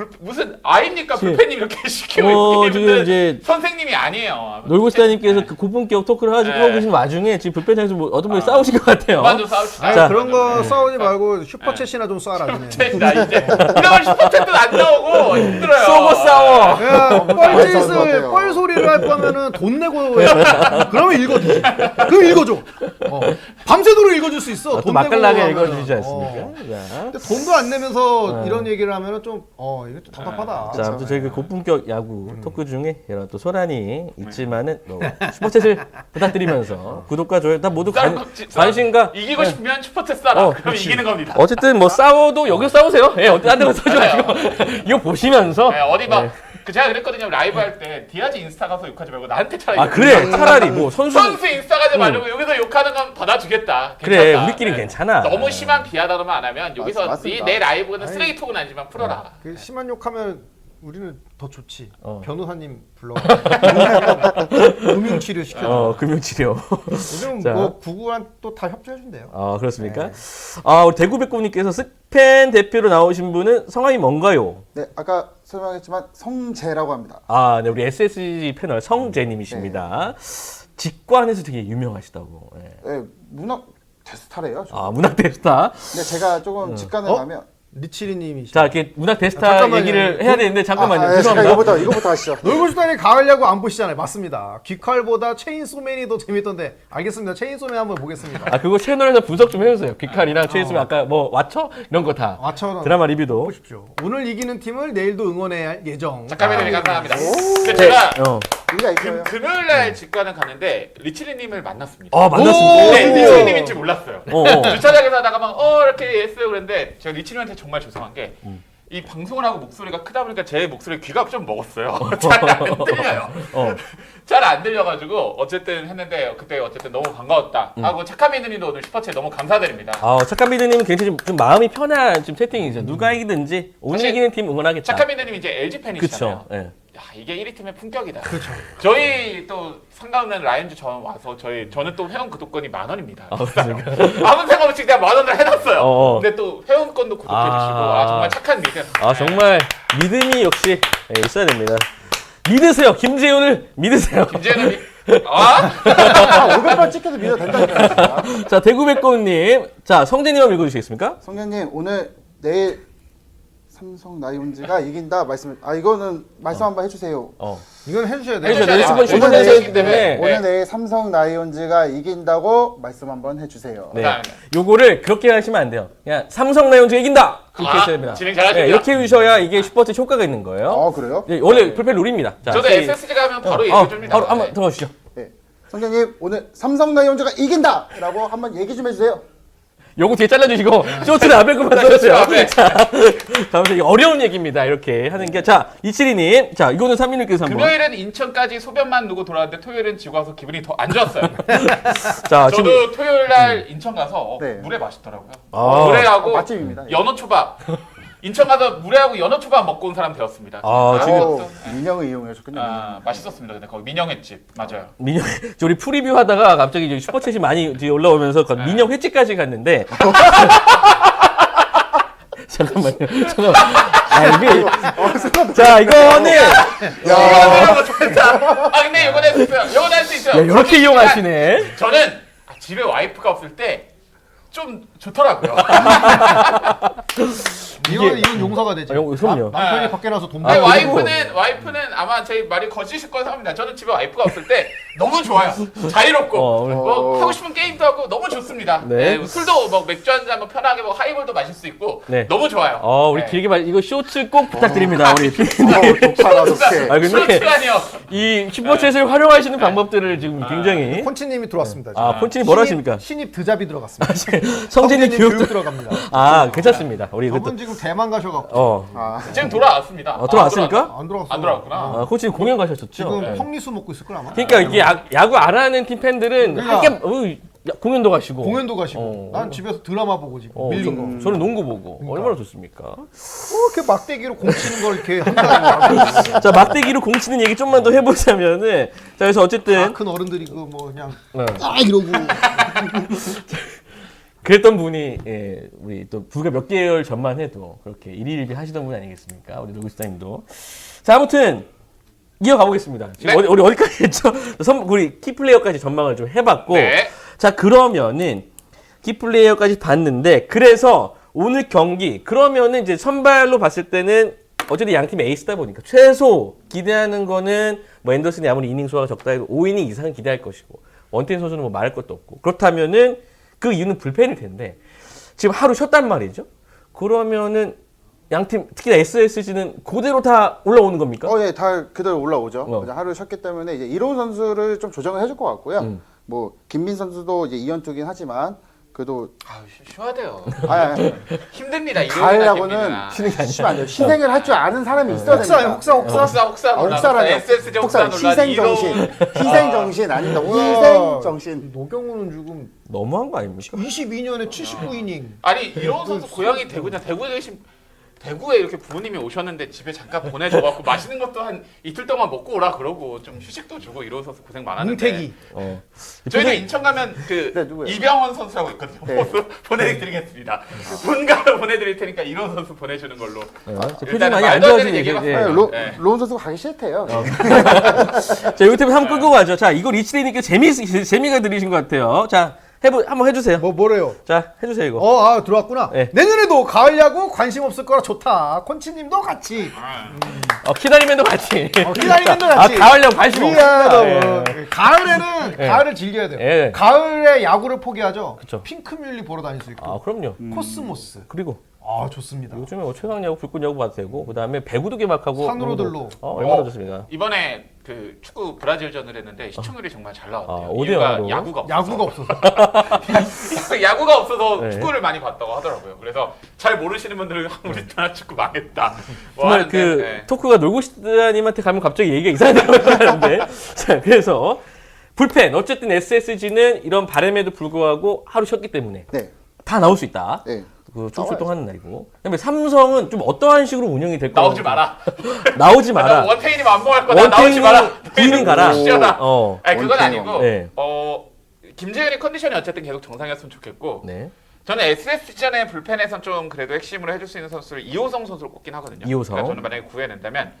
Speaker 4: 불, 무슨 아입니까
Speaker 1: 지금-
Speaker 4: 불펜님 이렇게 시키고
Speaker 1: 어, 지금 이제
Speaker 4: 선생님이 아니에요
Speaker 1: 놀고스타님께서 그 고분격 토크를 하시고
Speaker 4: 네.
Speaker 1: 하고 계신 와중에 지금 불펜장에서 뭐 어떤 분이
Speaker 4: 아.
Speaker 1: 싸우신 것 같아요.
Speaker 4: 그만 좀
Speaker 2: 아니,
Speaker 1: 자.
Speaker 2: 그런 거 싸우지 말고 슈퍼챗이나 좀 쏴라. 그냥.
Speaker 4: 나 이제 이러면 슈퍼챗도 안 나오고 힘들어요
Speaker 1: 쏘고 싸워.
Speaker 3: 것
Speaker 2: 뻘짓을
Speaker 3: 같아요.
Speaker 2: 뻘 소리를 할 거면은 돈 내고 해. 그러면 읽어주지. 그럼 읽어줘. 어. 밤새도록 읽어줄 수 있어.
Speaker 1: 아,
Speaker 2: 또돈
Speaker 1: 맛깔나게
Speaker 2: 내고
Speaker 1: 읽어주지
Speaker 2: 하면은.
Speaker 1: 않습니까?
Speaker 2: 어.
Speaker 1: 자.
Speaker 2: 근데 돈도 안 내면서
Speaker 1: 네.
Speaker 2: 이런 얘기를 하면은 좀 어, 이거 좀 답답하다.
Speaker 1: 자, 아무튼 저희 그 고품격 야구
Speaker 2: 음.
Speaker 1: 토크 중에 이런 또 소란이 있지만은 뭐 슈퍼챗을 부탁드리면서 구독과 좋아요 다 모두 관,
Speaker 4: 쌀국지-
Speaker 1: 관심과
Speaker 4: 이기고 싶으면 슈퍼챗 싸라
Speaker 1: 어,
Speaker 4: 그럼 이기는 겁니다.
Speaker 1: 어쨌든 뭐 싸워도 여기서 싸우세요. 예, 어디 딴 데서 싸우지 마시고. 이거 보시면서.
Speaker 4: 네, 어디 막 그 제가 그랬거든요 라이브 할 때 디아즈 인스타 가서 욕하지 말고 나한테 차라리
Speaker 1: 아 그래 차라리 뭐 선수
Speaker 4: 선수 인스타 가지 말고 여기서 욕하는 건 받아주겠다
Speaker 1: 그래
Speaker 4: 괜찮다.
Speaker 1: 우리끼리
Speaker 4: 네.
Speaker 1: 괜찮아.
Speaker 4: 너무 심한 비하 단어만 안 하면 여기서
Speaker 3: 맞- 맞습니다.
Speaker 4: 네, 내 라이브는
Speaker 2: 아니.
Speaker 4: 쓰레기 톡은 아니지만 풀어라
Speaker 2: 그 심한 욕하면 우리는 더 좋지.
Speaker 1: 어.
Speaker 2: 변호사님 불러. 금융 치료 시켜.
Speaker 1: 어 금융치료.
Speaker 2: 요즘
Speaker 1: 자.
Speaker 2: 뭐 구구한 또 다 협조해 준대요.
Speaker 1: 아 그렇습니까?
Speaker 2: 네.
Speaker 1: 아 우리 대구 백구님께서 스팬 대표로 나오신 분은 성함이 뭔가요?
Speaker 3: 네, 아까 설명했지만 성재라고 합니다.
Speaker 1: 아, 네, 우리 SSG 패널 성재님이십니다. 직관에서 되게 유명하시다고. 예.
Speaker 3: 네, 문학 테스타래요. 저.
Speaker 1: 아, 문학 대스타.
Speaker 3: 근데 제가 조금 직관을
Speaker 2: 어?
Speaker 3: 가면
Speaker 2: 리치리님이.
Speaker 1: 자, 이렇게 문학 대스타
Speaker 2: 아, 잠깐만요.
Speaker 1: 얘기를 해야 되는데 잠깐만요.
Speaker 3: 아, 아, 예,
Speaker 1: 죄송합니다.
Speaker 3: 이거부터 이거부터 하시죠.
Speaker 2: 놀고싶다니 가을야구 안 보시잖아요. 맞습니다. 귀칼보다 체인소맨이 더 재밌던데. 알겠습니다. 체인소맨 한번 보겠습니다.
Speaker 1: 아, 그거 채널에서 분석 좀 해주세요. 귀칼이랑 최희수면 아까 뭐 왓처 이런 거 다.
Speaker 2: 와처럼
Speaker 1: 드라마 리뷰도.
Speaker 2: 보십시오. 오늘 이기는 팀을 내일도 응원해야 할 예정.
Speaker 4: 작가님이 감사합니다
Speaker 3: 오.
Speaker 4: 근데 제가
Speaker 1: 어.
Speaker 3: 의미가 있어요.
Speaker 4: 금, 금요일 날 직관을 갔는데 리치리님을 만났습니다
Speaker 1: 아, 만났습니다.
Speaker 2: 오!
Speaker 4: 네,
Speaker 2: 드디어.
Speaker 4: 리치리님인 줄 몰랐어요
Speaker 1: 어, 어.
Speaker 4: 주차장에서 하다가 막 어 이렇게 했어요 그랬는데 제가 리치리한테 정말 죄송한 게이
Speaker 1: 음.
Speaker 4: 방송을 하고 목소리가 크다 보니까 제 목소리 귀가 좀 먹었어요 잘 안 들려요
Speaker 1: 어.
Speaker 4: 잘 안 들려가지고 어쨌든 했는데 그때 어쨌든 너무 반가웠다
Speaker 1: 음.
Speaker 4: 하고 착한 미드님도 오늘 슈퍼챗 너무 감사드립니다
Speaker 1: 아, 착한 미드님은 굉장히 좀, 좀 마음이 편한 지금 채팅이죠. 누가 이기든지 오늘
Speaker 4: 사실
Speaker 1: 이기는 팀 응원하겠다.
Speaker 4: 착한 미드님 이제 LG 팬이시잖아요
Speaker 1: 그쵸. 예.
Speaker 4: 야 이게 1위 팀의 품격이다
Speaker 2: 그렇죠.
Speaker 4: 저희 또 상가는 라이온즈 저 와서 저희 저는 또 회원 구독권이 만 원입니다
Speaker 1: 아,
Speaker 4: 비싸요. 아무 생각 없이 그냥 만 원을 해놨어요
Speaker 1: 어, 어.
Speaker 4: 근데 또 회원권도 구독해주시고
Speaker 1: 아.
Speaker 4: 아, 정말 착한 미드
Speaker 1: 아, 정말 믿음이 역시 예, 있어야 됩니다. 믿으세요. 김재훈을 믿으세요.
Speaker 4: 김재현이 아?
Speaker 3: 아, 500번 찍혀도 믿어도 된다니까요.
Speaker 1: 자, 대구 백고님. 자, 성재님 한번 읽어주시겠습니까?
Speaker 3: 성현님 오늘 내일 삼성 라이온즈가 이긴다 말씀. 아 이거는 말씀 한번 해주세요.
Speaker 1: 어.
Speaker 2: 이건 해주셔야 돼요.
Speaker 1: 해주셔야 돼요. 슈퍼. 슈퍼
Speaker 3: 오늘
Speaker 4: 네.
Speaker 1: 때문에
Speaker 4: 네.
Speaker 3: 오늘 내일 삼성 라이온즈가 이긴다고 말씀 한번 해주세요.
Speaker 1: 네. 요거를 그렇게 하시면 안 돼요. 그냥 삼성 라이온즈가 이긴다. 이렇게
Speaker 4: 아,
Speaker 1: 하셔야 됩니다.
Speaker 4: 진행 잘하십니다.
Speaker 1: 네, 이렇게 해주셔야 이게 슈퍼챗 효과가 있는 거예요.
Speaker 3: 어 그래요?
Speaker 1: 네, 원래 불펜 룰입니다. 자,
Speaker 4: 저도
Speaker 1: 저희-
Speaker 4: SSG가 하면 바로
Speaker 1: 어,
Speaker 4: 얘기해 줍니다.
Speaker 1: 바로 한번 들어주시죠.
Speaker 3: 네. 성장님 오늘 삼성 라이온즈가 이긴다라고 한번 얘기 좀 해주세요.
Speaker 1: 요거 뒤에 잘라주시고 아베크만
Speaker 4: 네, 쇼트를
Speaker 1: 써주세요. 자, 다음에 이게 어려운 얘기입니다. 이렇게 하는 게. 자, 이칠이님. 자, 이거는 삼민님께서 한번.
Speaker 4: 금요일은 인천까지 소변만 누고 돌아왔는데 토요일은 지고 와서 기분이 더 안 좋았어요.
Speaker 1: 자, 지금.
Speaker 4: 저도 토요일 날 인천 가서 어,
Speaker 3: 네.
Speaker 4: 물회 맛있더라고요.
Speaker 1: 아.
Speaker 4: 물회하고
Speaker 3: 어, 맛집입니다.
Speaker 4: 연어 초밥. 인천 가서 물회하고 연어 초밥 먹고 온 사람 되었습니다.
Speaker 1: 아, 지금-
Speaker 3: 오,
Speaker 4: 네.
Speaker 3: 민영을 이용하셨군요.
Speaker 4: 아, 맛있었습니다. 근데 거기 민영의 집 맞아요.
Speaker 1: 민영, 저 우리 프리뷰 하다가 갑자기 이제 슈퍼챗이 많이 뒤에 올라오면서 그 민영 횟집까지 갔는데. 잠깐만요. 잠깐만. 아, 이게. 자, 이거는.
Speaker 4: 뭐 좋겠다. 아 근데 이건 할수 있어요. 이건 할수 있어요.
Speaker 1: 야, 이렇게 이용하시네.
Speaker 4: 저는 집에 와이프가 없을 때 좀 좋더라고요.
Speaker 2: 이건 이건 용서가 되지.
Speaker 1: 아, 용- 그럼요.
Speaker 2: 남- 남편이
Speaker 4: 아.
Speaker 2: 밖에 나서 돈
Speaker 4: 아니,
Speaker 2: 벌고
Speaker 4: 와이프는 와이프는 아마 제 말이 거짓일 거라 합니다. 저는 집에 와이프가 없을 때 너무 좋아요. 자유롭고
Speaker 1: 어,
Speaker 4: 뭐
Speaker 3: 어.
Speaker 4: 하고 싶은 게임도 하고 너무 좋습니다.
Speaker 1: 네.
Speaker 4: 네, 술도 뭐 맥주 한잔 뭐 편하게 뭐 하이볼도 마실 수 있고
Speaker 1: 네.
Speaker 4: 너무 좋아요.
Speaker 1: 어, 우리
Speaker 4: 네.
Speaker 1: 길게 말, 이거 쇼츠 꼭 부탁드립니다. 우리.
Speaker 3: 어, 독하다 독해.
Speaker 1: 아, 근데
Speaker 4: 술시간이요.
Speaker 1: 이 슈퍼챗을 활용하시는 방법들을 지금 굉장히.
Speaker 2: 콘치님이 들어왔습니다.
Speaker 1: 아,
Speaker 2: 지금.
Speaker 1: 폰치님 뭐라
Speaker 2: 신입-
Speaker 1: 하십니까?
Speaker 2: 신입 드잡이 들어갔습니다.
Speaker 1: 성진이 교육
Speaker 2: 교육 들어갑니다.
Speaker 1: 아, 괜찮습니다. 우리.
Speaker 2: 저분 지금 대만 가셔갖고
Speaker 1: 어.
Speaker 3: 아,
Speaker 4: 지금 돌아왔습니다.
Speaker 1: 어, 들어왔습니까?
Speaker 2: 안 들어갔어.
Speaker 4: 안.
Speaker 1: 아, 코치님 공연 가셨었죠?
Speaker 2: 지금
Speaker 1: 네.
Speaker 2: 펑리수 먹고 있을 걸 아마.
Speaker 1: 그러니까 이게 야, 야구 안 하는 팀 팬들은
Speaker 2: 그러니까.
Speaker 1: 하게 어, 야, 공연도 가시고
Speaker 2: 공연도 가시고.
Speaker 1: 어.
Speaker 2: 난 집에서 드라마 보고 지금
Speaker 1: 어,
Speaker 2: 밀린
Speaker 1: 저,
Speaker 2: 거.
Speaker 1: 저는 농구 보고
Speaker 2: 그러니까.
Speaker 1: 얼마나 좋습니까?
Speaker 2: 어, 이렇게 막대기로 공 치는 걸 이렇게 한다고.
Speaker 1: 자 막대기로 공 치는 얘기 좀만 더 해보자면은 자 그래서 어쨌든
Speaker 2: 큰 어른들이 그 뭐 그냥
Speaker 1: 어,
Speaker 2: 아 이러고
Speaker 1: 그랬던 분이 예, 우리 또 불과 몇 개월 전만 해도 그렇게 일일비 하시던 분 아니겠습니까? 우리 노구시장님도 자 아무튼 이어가 보겠습니다. 지금
Speaker 4: 네.
Speaker 1: 어디, 우리 어디까지 했죠? 선, 우리 키플레이어까지 전망을 좀 해봤고
Speaker 4: 네.
Speaker 1: 자 그러면은 키플레이어까지 봤는데 그래서 오늘 경기 그러면은 이제 선발로 봤을 때는 어쨌든 양팀 에이스다 보니까 최소 기대하는 거는 뭐 앤더슨이 아무리 이닝 수가 적다 해도 5이닝 이상은 기대할 것이고 원태인 선수는 뭐 말할 것도 없고 그렇다면은 그 이유는 불펜일 텐데 지금 하루 쉬었단 말이죠. 그러면은 양팀 특히나 SSG는 그대로 다 올라오는 겁니까?
Speaker 3: 어, 예, 다 그대로 올라오죠.
Speaker 1: 어.
Speaker 3: 하루 쉬었기 때문에 이제 이로운 선수를 좀 조정을 해줄 것 같고요.
Speaker 1: 음.
Speaker 3: 뭐 김민 선수도 이제 이연투긴 하지만 그래도
Speaker 4: 아, 쉬- 쉬어야 돼요.
Speaker 3: 아, 아,
Speaker 4: 힘듭니다.
Speaker 3: 가을하고는
Speaker 1: 쉬는 게 아니라.
Speaker 3: 안 돼요. 희생을 할 줄 아는 사람이 있어야
Speaker 2: 혹사
Speaker 3: 됩니다.
Speaker 2: 혹사 혹사.
Speaker 4: 혹사 혹사
Speaker 3: 아,
Speaker 4: 논란,
Speaker 3: 혹사라뇨.
Speaker 4: SSG 혹사
Speaker 3: 희생 정신, 희생 정신 아닙니다. 희생 정신.
Speaker 2: 노경우는 지금
Speaker 1: 너무한 거 아닙니까?
Speaker 2: 22년에 79이닝.
Speaker 4: 아니 이런 선수 고향이 대구냐 대구에 계신 대구에 이렇게 부모님이 오셨는데 집에 잠깐 보내줘갖고 맛있는 것도 한 이틀 동안 먹고 오라 그러고 좀 휴식도 주고 이런 선수 고생 많았는데
Speaker 2: 뭉태기.
Speaker 1: 어.
Speaker 4: 저희는 인천 가면 그
Speaker 3: 네, 누구예요?
Speaker 4: 이병헌 선수라고 있거든요.
Speaker 3: 네.
Speaker 4: 보내드리겠습니다. 본가로 보내드릴 테니까 이런 선수 보내주는 걸로.
Speaker 1: 어, 저 표정이
Speaker 4: 일단은
Speaker 1: 많이 안
Speaker 4: 말도 안 되는
Speaker 1: 좋아지는
Speaker 4: 얘기가
Speaker 1: 얘기. 예.
Speaker 3: 아니, 로,
Speaker 4: 네.
Speaker 3: 로운 선수가 가기 싫대요.
Speaker 1: 자, 여기 때문에 한번 끄고 가죠. 자, 이걸 이치리니까 재미, 재미가 들리신 것 같아요. 자, 해보, 한번 해주세요.
Speaker 2: 뭐 뭐래요?
Speaker 1: 자, 해주세요, 이거.
Speaker 2: 어, 아 들어왔구나.
Speaker 1: 네.
Speaker 2: 내년에도 가을 야구 관심 없을 거라 좋다. 콘치님도 같이.
Speaker 1: 어, 키다리맨도 같이.
Speaker 2: 어, 기다리면도
Speaker 1: 아,
Speaker 2: 같이.
Speaker 1: 가을령 관심
Speaker 2: 우리야도
Speaker 1: 없습니다.
Speaker 2: 뭐,
Speaker 1: 예.
Speaker 2: 가을에는
Speaker 1: 예.
Speaker 2: 가을을 즐겨야 돼요.
Speaker 1: 예.
Speaker 2: 가을에 야구를 포기하죠.
Speaker 1: 그쵸.
Speaker 2: 핑크뮬리 보러 다닐 수 있고.
Speaker 1: 아, 그럼요.
Speaker 2: 코스모스.
Speaker 1: 그리고
Speaker 2: 아 좋습니다.
Speaker 1: 요즘에 뭐 최강야구, 불꽃야구 봐도 되고, 그 다음에 배구도 개막하고.
Speaker 2: 산으로들로.
Speaker 1: 농구도. 어, 얼마나
Speaker 4: 어.
Speaker 1: 좋습니까?
Speaker 4: 이번에 그 축구 브라질전을 했는데 시청률이 정말 잘 나왔대요.
Speaker 1: 아, 오대
Speaker 4: 이유가
Speaker 1: 영으로?
Speaker 4: 야구가 없어서.
Speaker 2: 야구가 없어서.
Speaker 4: 야구가 없어서
Speaker 1: 네.
Speaker 4: 축구를 많이 봤다고 하더라고요. 그래서 잘 모르시는 분들은 우리나라 축구 망했다. 뭐
Speaker 1: 정말
Speaker 4: 하는데,
Speaker 1: 그
Speaker 4: 네.
Speaker 1: 토크가 놀고 싶다님한테 가면 갑자기 얘기가 이상하게 하는데 자 그래서 불펜 어쨌든 SSG는 이런 바람에도 불구하고 하루 쉬었기 때문에
Speaker 3: 네.
Speaker 1: 다 나올 수 있다.
Speaker 3: 네.
Speaker 1: 그 출동하는 날이고. 그다음에 삼성은 좀 어떠한 식으로 운영이 될 거야?
Speaker 4: 나오지 마라.
Speaker 1: 나오지
Speaker 4: 나
Speaker 1: 마라.
Speaker 4: 원태인이 만봉할 거다. 나오지 마라.
Speaker 1: 구인은 가라.
Speaker 4: 쉬어라.
Speaker 1: 어.
Speaker 4: 아니 그건
Speaker 3: 원태인
Speaker 4: 아니고
Speaker 1: 네.
Speaker 4: 어 김재현이 컨디션이 어쨌든 계속 정상이었으면 좋겠고
Speaker 1: 네.
Speaker 4: 저는 SSG전에 불펜에선 좀 그래도 핵심으로 해줄 수 있는 선수를 이호성 선수를 꼽긴 하거든요.
Speaker 1: 이호성.
Speaker 4: 그러니까 저는 만약에 구해낸다면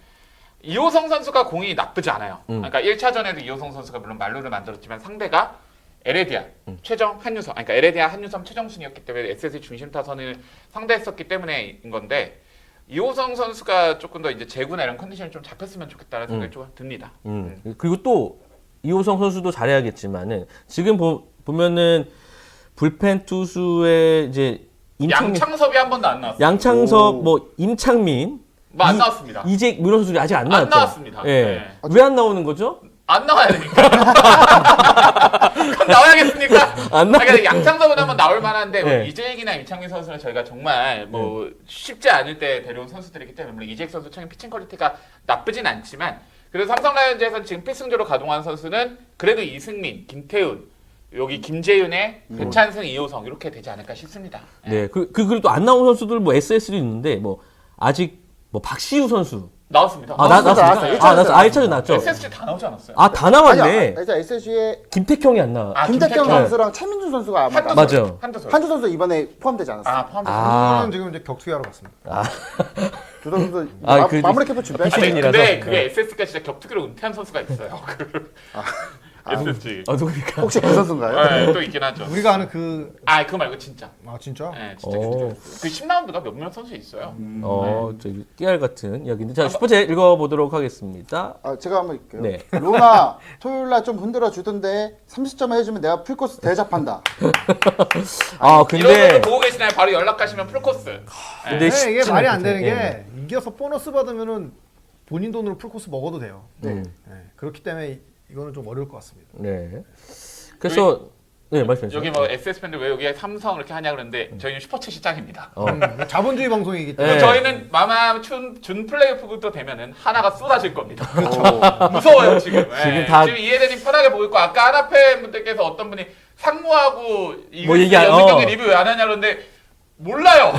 Speaker 4: 이호성 선수가 공이 나쁘지 않아요.
Speaker 1: 음.
Speaker 4: 그러니까 1차전에도 이호성 선수가 물론 말루를 만들었지만 상대가 에레디아,
Speaker 1: 음.
Speaker 4: 최정, 한유섬, 아니, 그러니까 에레디아, 한유섬, 최정순이었기 때문에 SSG 중심 타선을 상대했었기 때문에인 건데 이호성 선수가 조금 더 이제 제구나 이런 컨디션이 좀 잡혔으면 좋겠다는 생각이 좀 듭니다.
Speaker 1: 음. 그리고 또 이호성 선수도 잘해야겠지만은 지금 보, 보면은 불펜 투수의 이제 임창민,
Speaker 4: 양창섭이 한 번도 안 나왔어요.
Speaker 1: 양창섭,
Speaker 3: 오.
Speaker 1: 뭐 임창민,
Speaker 4: 뭐안
Speaker 1: 이-
Speaker 4: 나왔습니다.
Speaker 1: 뭐 이런 선수들이 아직 안
Speaker 4: 안
Speaker 1: 나왔죠.
Speaker 4: 나왔습니다.
Speaker 1: 예.
Speaker 4: 네.
Speaker 1: 왜안 나오는 거죠?
Speaker 4: 안 나와야 되니까. 그럼 나와야겠습니까?
Speaker 1: 안 나.
Speaker 4: 아, 그러니까 양창섭은 한번 나올 만한데 뭐
Speaker 1: 네.
Speaker 4: 이재익이나 임창민 선수는 저희가 정말 뭐 쉽지 않을 때 데려온 선수들이기 때문에 물론 이재익 선수 처음 피칭 퀄리티가 나쁘진 않지만 그래서 삼성 라이온즈에서 지금 필승조로 가동한 선수는 그래도 이승민, 김태훈, 여기 김재윤의 배찬승, 이호성 이렇게 되지 않을까 싶습니다.
Speaker 1: 네. 그, 그 그리고 또 안 나온 선수들 뭐 SS도 있는데 뭐 아직 뭐 박시우 선수.
Speaker 4: 나왔습니다.
Speaker 1: 아, 나,
Speaker 3: 나왔어요,
Speaker 1: 나왔습니다.
Speaker 3: 나왔어요.
Speaker 1: 아, 나왔어. 아, 1차전 나왔죠.
Speaker 4: SSG 다 나오지 않았어요?
Speaker 1: 아, 다 나왔네.
Speaker 3: 아, 이제 SSG에
Speaker 1: 김택형이 안 나와.
Speaker 4: 아,
Speaker 3: 김태경
Speaker 4: 김태경.
Speaker 3: 선수랑 최민준 선수가 아마
Speaker 4: 한두
Speaker 3: 나-
Speaker 1: 맞아.
Speaker 4: 선수, 한두 선수.
Speaker 3: 한주 선수 이번에 포함되지 않았어요.
Speaker 4: 아, 포함.
Speaker 1: 아.
Speaker 2: 저는 지금 이제 격투기하러 갔습니다.
Speaker 3: 두 선수
Speaker 1: 아,
Speaker 3: 마,
Speaker 1: 그-
Speaker 3: 마무리 캠프 그때
Speaker 1: 시즌이라서.
Speaker 4: 근데 그게
Speaker 1: 네.
Speaker 4: SS가 진짜 격투기로 은퇴한 선수가 있어요. SSG.
Speaker 1: 어, 누굽니까?
Speaker 3: 혹시 그 선수인가요?
Speaker 4: 네, 또 있긴 하죠.
Speaker 2: 우리가 아는 그,
Speaker 4: 아, 그거 말고 진짜.
Speaker 2: 아, 진짜?
Speaker 4: 네, 진짜
Speaker 1: 오.
Speaker 4: 그 10라운드가 몇몇 선수 있어요.
Speaker 1: 어, 저기 깨알 같은 이야기인데. 자, 슈퍼챗 읽어보도록 하겠습니다.
Speaker 3: 아, 제가 한번 읽게요.
Speaker 1: 네.
Speaker 3: 로나 토요일 날 좀 흔들어 주던데 30점 해주면 내가 풀코스 대접한다.
Speaker 1: 아,
Speaker 4: 이런
Speaker 1: 근데.
Speaker 4: 분들 보고 계시나요? 바로 연락하시면 풀코스. 네.
Speaker 1: 근데
Speaker 2: 네, 이게
Speaker 1: 쉽지는
Speaker 2: 말이 안. 되는 게
Speaker 1: 예.
Speaker 2: 이겨서 보너스 받으면은 본인 돈으로 풀코스 먹어도 돼요.
Speaker 3: 네.
Speaker 1: 음.
Speaker 2: 네, 그렇기 때문에 이거는 좀 어려울 것 같습니다.
Speaker 1: 네. 그래서, 네, 말씀해 주세요.
Speaker 4: 여기 뭐 SS 팬들 왜 여기에 삼성 이렇게 하냐 그러는데 저희는 슈퍼챗 시장입니다.
Speaker 1: 어.
Speaker 2: 음, 자본주의 방송이기
Speaker 1: 네.
Speaker 2: 때문에
Speaker 4: 저희는 마마 준, 준 플레이오프부터 되면은 하나가 쏟아질 겁니다.
Speaker 3: 오.
Speaker 4: 무서워요 지금.
Speaker 1: 지금
Speaker 4: 예.
Speaker 1: 다-
Speaker 4: 지금 이해대님 편하게 보고 있고 아까 하나팬 분들께서 어떤 분이 상무하고 이글
Speaker 1: 뭐 얘기 안-
Speaker 4: 연습 경기
Speaker 1: 어.
Speaker 4: 리뷰 왜 안 하냐 그러는데 몰라요.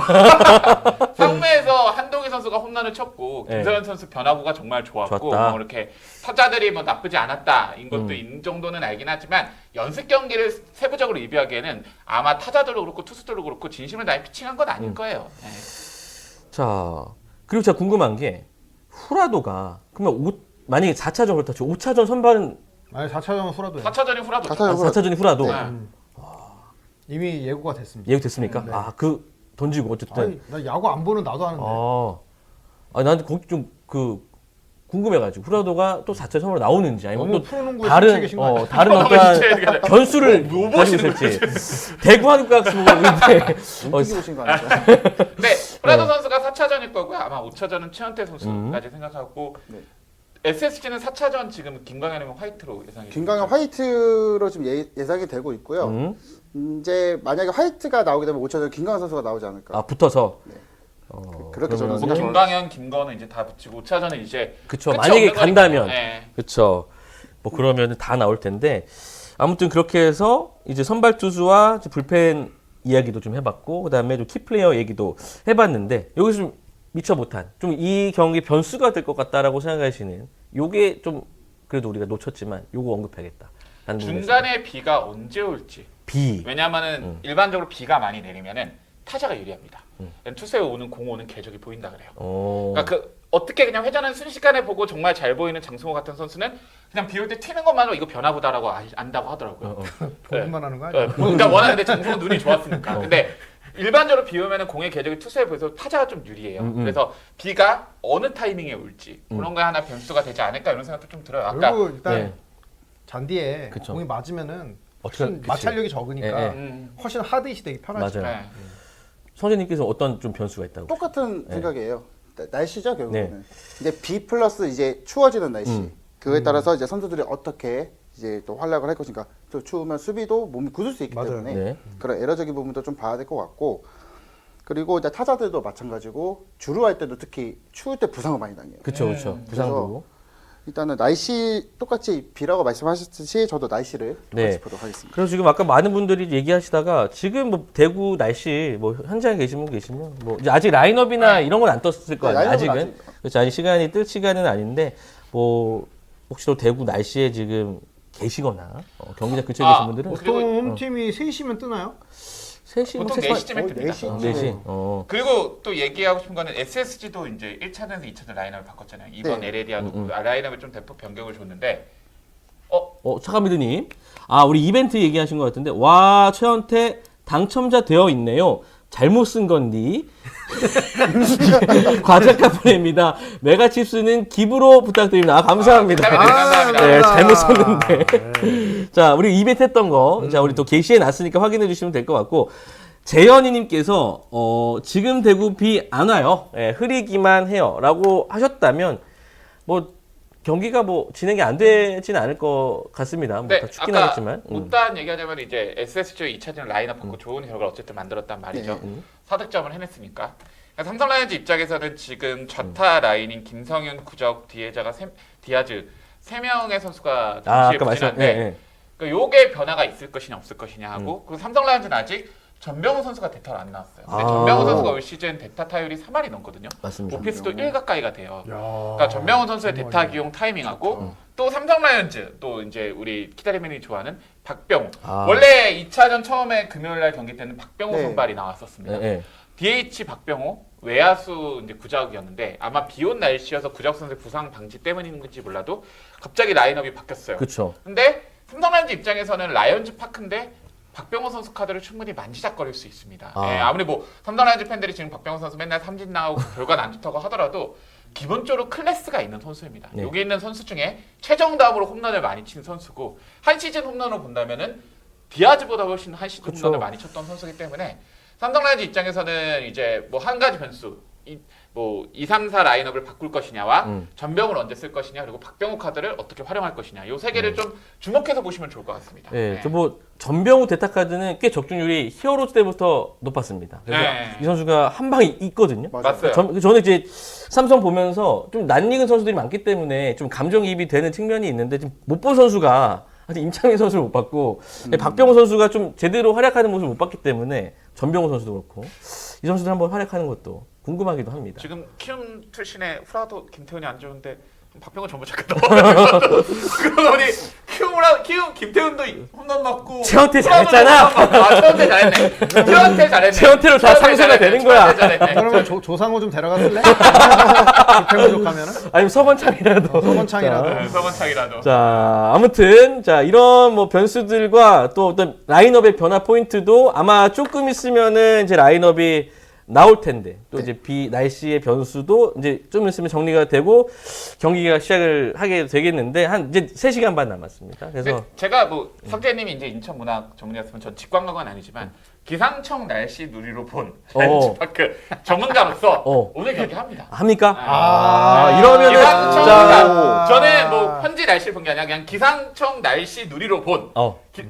Speaker 4: 상무에서 한동희 선수가 홈런을 쳤고
Speaker 1: 네.
Speaker 4: 김서현 선수 변화구가 정말 좋았고
Speaker 1: 좋았다.
Speaker 4: 뭐 이렇게 타자들이 뭐 나쁘지 않았다 인 것도
Speaker 1: 음.
Speaker 4: 인 정도는 알긴 하지만 연습 경기를 세부적으로 리뷰하기에는 아마 타자들도 그렇고 투수들도 그렇고 진심을 다해 피칭한 건 아닐
Speaker 1: 음.
Speaker 4: 거예요. 네.
Speaker 1: 자, 그리고 제가 궁금한 게 후라도가 그러면 오, 만약에 4차전 그렇다 치고 5차전 선발은
Speaker 2: 만약 4차전 후라도요.
Speaker 4: 4차전이 후라도.
Speaker 3: 사차전
Speaker 1: 아, 4차전이 후라도
Speaker 4: 네.
Speaker 2: 음. 이미 예고가 됐습니다.
Speaker 1: 예고 됐습니까?
Speaker 2: 네.
Speaker 1: 아, 그 던지고 어쨌든
Speaker 2: 아니, 나 야구 안 보는 나도 하는데.
Speaker 1: 아, 아 나한테 거기 좀그 궁금해가지고 후라도가 또 4차 선으로 나오는지 아니면
Speaker 2: 너무
Speaker 1: 또
Speaker 2: 프로농구에
Speaker 1: 다른
Speaker 2: 심취해 계신 거
Speaker 1: 어? 다른
Speaker 4: 계세요.
Speaker 1: 변수를
Speaker 4: 뭐
Speaker 1: 가지고
Speaker 4: 보시는
Speaker 1: 있을지 대구 한국과학수 어,
Speaker 3: 움직이고 오신 거 아닐까요?
Speaker 4: 근데 후라도 선수가 4차전일 거고요. 아마 5차전은 최원태 선수까지
Speaker 1: 음.
Speaker 4: 생각하고
Speaker 3: 네.
Speaker 4: SSG는 4차전 지금 김광현이면 화이트로 예상이
Speaker 3: 김강현 화이트로 지금 예, 예상이 되고 있고요.
Speaker 1: 음?
Speaker 3: 이제 만약에 화이트가 나오게 되면 5차전 김강현 선수가 나오지 않을까.
Speaker 1: 아 붙어서
Speaker 3: 네.
Speaker 1: 어,
Speaker 3: 그렇게 저는
Speaker 4: 뭐 김광현, 김건은 이제 다 붙이고 5차전은 이제
Speaker 1: 그쵸
Speaker 4: 끝이
Speaker 1: 만약에
Speaker 4: 없는 거니까.
Speaker 1: 간다면
Speaker 4: 네.
Speaker 1: 그쵸 뭐 그러면 다 나올 텐데 아무튼 그렇게 해서 이제 선발 투수와 이제 불펜 이야기도 좀 해봤고 그다음에 좀 키플레이어 얘기도 해봤는데 여기서 좀 미처 못한 좀 이 경기 변수가 될 것 같다라고 생각하시는 요게 좀 그래도 우리가 놓쳤지만 요거 언급해야겠다. 라는 부분에서.
Speaker 4: 중간에 비가 언제 올지.
Speaker 1: B
Speaker 4: 왜냐하면은
Speaker 1: 음.
Speaker 4: 일반적으로 비가 많이 내리면은 타자가 유리합니다.
Speaker 1: 음.
Speaker 4: 투수에 오는 공 오는 궤적이 보인다 그래요.
Speaker 1: 어.
Speaker 4: 그러니까 그 어떻게 그냥 회전은 순식간에 보고 정말 잘 보이는 장승호 같은 선수는 그냥 비 올 때 튀는 것만으로 이거 변화구다라고 아- 안다고 하더라고요.
Speaker 1: 어, 어.
Speaker 2: 보기만 하는 거
Speaker 4: 네,
Speaker 2: 아니에요?
Speaker 4: 그러니까 워낙 장승호 눈이 좋았으니까.
Speaker 1: 어.
Speaker 4: 근데 일반적으로 비 오면은 공의 궤적이 투수에 보여서 타자가 좀 유리해요.
Speaker 1: 음, 음.
Speaker 4: 그래서 비가 어느 타이밍에 올지
Speaker 1: 음.
Speaker 4: 그런 거 하나 변수가 되지 않을까 이런 생각도 좀 들어요. 아까
Speaker 2: 그리고 일단
Speaker 1: 네.
Speaker 2: 잔디에
Speaker 1: 그쵸.
Speaker 2: 공이 맞으면
Speaker 1: 어떻게-
Speaker 2: 훨씬
Speaker 1: 그치.
Speaker 2: 마찰력이 적으니까
Speaker 1: 예, 예.
Speaker 4: 음,
Speaker 2: 훨씬 하드잇이 되기 편하죠.
Speaker 1: 맞아요.
Speaker 4: 네.
Speaker 1: 선생님께서 어떤 좀 변수가 있다고?
Speaker 3: 똑같은
Speaker 1: 네.
Speaker 3: 생각이에요. 나- 날씨죠 결국에는. 이제 비 플러스 이제 추워지는 날씨.
Speaker 1: 음.
Speaker 3: 그거에 따라서 이제 선수들이 어떻게 이제 또 활약을 할 것인가. 또 추우면 수비도 몸이 굳을 수 있기
Speaker 2: 맞아요.
Speaker 3: 때문에
Speaker 1: 네.
Speaker 3: 그런 에러적인 부분도 좀 봐야 될 것 같고. 그리고 이제 타자들도 마찬가지고 주루 할 때도 특히 추울 때 부상을 많이 당해요.
Speaker 4: 음.
Speaker 1: 그쵸 부상도.
Speaker 3: 일단은 날씨 똑같이 비라고 말씀하셨듯이 저도 날씨를
Speaker 1: 네.
Speaker 3: 짚도록 하겠습니다.
Speaker 1: 그래서 지금 아까 많은 분들이 얘기하시다가 지금 뭐 대구 날씨 뭐 현장에 계신 분 계시면 뭐 이제 아직 라인업이나 이런 건 안 떴을 거
Speaker 3: 네,
Speaker 1: 아직은
Speaker 3: 아직-
Speaker 1: 그렇죠. 아직 시간이 뜰 시간은 아닌데 뭐 혹시 또 대구 날씨에 지금 계시거나 어, 경기장 근처에
Speaker 4: 아,
Speaker 1: 계신 분들은
Speaker 2: 보통 홈팀이 3시면 뜨나요?
Speaker 1: 3시 뭐
Speaker 4: 보통 4시쯤에
Speaker 3: 어,
Speaker 4: 뜹니다.
Speaker 3: 4시?
Speaker 1: 어, 4시. 어.
Speaker 4: 그리고 또 얘기하고 싶은 거는 SSG도 이제 1차전에서 2차전 라인업을 바꿨잖아요. 이번
Speaker 3: 네.
Speaker 4: 에레디아도
Speaker 1: 음, 음.
Speaker 4: 그 라인업을 좀 대폭 변경을 줬는데 어
Speaker 1: 어, 차가미드님. 아, 우리 이벤트 얘기하신 것 같은데, 와, 최원태 당첨자 되어 있네요. 잘못 쓴 건디 과작가 보냅니다. 메가칩스는 기부로 부탁드립니다. 아, 감사합니다.
Speaker 4: 네, 감사합니다.
Speaker 1: 네, 잘못. 썼는데. 자, 우리 이벤트 했던 거, 자, 우리 또 게시해 놨으니까 확인해 주시면 될 것 같고, 재현이님께서, 어, 지금 대구 비 안 와요. 예, 흐리기만 해요. 라고 하셨다면, 뭐, 경기가 뭐, 진행이 안 되지는 않을 것 같습니다. 뭐,
Speaker 4: 네,
Speaker 1: 다 춥긴
Speaker 4: 아까
Speaker 1: 하겠지만. 음.
Speaker 4: 못다한 얘기하자면 이제 SSG 2차전 라인업 바꿔 좋은 결과를 어쨌든 만들었단 말이죠.
Speaker 1: 음.
Speaker 4: 사득점을 해냈으니까. 그러니까 삼성 라이온즈 입장에서는 지금 좌타
Speaker 1: 음.
Speaker 4: 라인인 김성윤, 구적, 디에자가 세, 디아즈 세 명의 선수가
Speaker 1: 아,
Speaker 4: 동시에
Speaker 1: 아까 말씀,
Speaker 4: 부진한데
Speaker 1: 예, 예.
Speaker 4: 그 요게 변화가 있을 것이냐 없을 것이냐
Speaker 1: 음.
Speaker 4: 하고 그리고 삼성 라이온즈는 아직 전병훈 선수가 대타를 안 나왔어요. 근데
Speaker 1: 아.
Speaker 4: 전병훈 선수가 올 시즌 대타 타율이 3할이 넘거든요.
Speaker 1: 맞습니다.
Speaker 4: 오피스도 1 가까이가 돼요.
Speaker 2: 야.
Speaker 4: 그러니까 전병훈 선수의 대타 기용 타이밍하고
Speaker 1: 음.
Speaker 4: 또 삼성 라이온즈 또 이제 우리 키다리맨이 좋아하는 박병호
Speaker 1: 아.
Speaker 4: 원래 2차전 처음에 금요일 날 경기 때는 박병호
Speaker 3: 네.
Speaker 4: 선발이
Speaker 1: 예,
Speaker 4: 나왔었습니다.
Speaker 1: 예.
Speaker 4: DH 박병호 외야수 이제 구자욱이었는데 아마 비온 날씨여서 구자욱 선수의 부상 방지 때문인지 몰라도 갑자기 라인업이 바뀌었어요.
Speaker 1: 그쵸.
Speaker 4: 근데 삼성 라이온즈 입장에서는 라이온즈 파크인데 박병호 선수 카드를 충분히 만지작거릴 수 있습니다.
Speaker 1: 아.
Speaker 4: 예, 아무리 뭐 삼성 라이온즈 팬들이 지금 박병호 선수 맨날 삼진 나오고 결과는 안 좋다고 하더라도 기본적으로 클래스가 있는 선수입니다.
Speaker 1: 네.
Speaker 4: 여기 있는 선수 중에 최정 다음으로 홈런을 많이 친 선수고 한 시즌 홈런을 본다면은 디아즈보다 훨씬 한 시즌
Speaker 1: 그쵸.
Speaker 4: 홈런을 많이 쳤던 선수이기 때문에 삼성 라이온즈 입장에서는 이제 뭐 한 가지 변수 이, 뭐 2, 3, 4 라인업을 바꿀 것이냐와
Speaker 1: 음.
Speaker 4: 전병을 언제 쓸 것이냐 그리고 박병호 카드를 어떻게 활용할 것이냐 요세
Speaker 1: 음.
Speaker 4: 개를 좀 주목해서 보시면 좋을 것 같습니다.
Speaker 1: 예,
Speaker 4: 네.
Speaker 1: 저뭐 전병우 대타 카드는 꽤 적중률이 히어로즈 때부터 높았습니다. 그래서
Speaker 4: 네.
Speaker 1: 이 선수가 한 방이 있거든요.
Speaker 4: 맞어요.
Speaker 1: 전, 저는 이제 삼성 보면서 좀 낯익은 선수들이 많기 때문에 좀 감정이입이 되는 측면이 있는데 지금 못본 선수가 아직 임창민 선수를 못 봤고
Speaker 4: 음.
Speaker 1: 박병호 선수가 좀 제대로 활약하는 모습을 못 봤기 때문에 전병호 선수도 그렇고 이 선수들 한번 활약하는 것도 궁금하기도 합니다.
Speaker 4: 지금 키움 출신의 후라도 김태훈이 안 좋은데 박병호 전부 잠깐 넣어요. 그럼 우리 키움 김태훈도 홈런 맞고
Speaker 1: 최원태 잘했잖아.
Speaker 4: 아 최원태 잘했네. 최원태 잘했네.
Speaker 1: 최원태로 다 상쇄가. 되는 거야.
Speaker 2: 그러면 조, 조상호 좀 데려가 쓸래? 조태 부족하면은
Speaker 1: 아니면 서건창이라도.
Speaker 2: 어, 서건창이라도.
Speaker 1: 자.
Speaker 4: 네, 서건창이라도.
Speaker 1: 자, 아무튼 자 이런 뭐 변수들과 또 어떤 라인업의 변화 포인트도 아마 조금 있으면은 이제 라인업이 나올 텐데 또 이제 비 날씨의 변수도 이제 좀 있으면 정리가 되고 경기가 시작을 하게 되겠는데 한 이제 3시간 반 남았습니다. 그래서
Speaker 4: 근데 제가 뭐 석재님이 이제 인천 문학 전문이었으면 전 직관광은 아니지만 기상청 날씨 누리로 본
Speaker 1: 어.
Speaker 4: 렌즈파크 전문가로서
Speaker 1: 어.
Speaker 4: 오늘 경기 합니다.
Speaker 1: 합니까?
Speaker 2: 아,
Speaker 1: 이러면은
Speaker 4: 기상청
Speaker 1: 자,
Speaker 4: 날- 저는 뭐 현지 날씨 를 본 게 아니라 그냥 기상청 날씨 누리로 본
Speaker 1: 어.
Speaker 4: 기-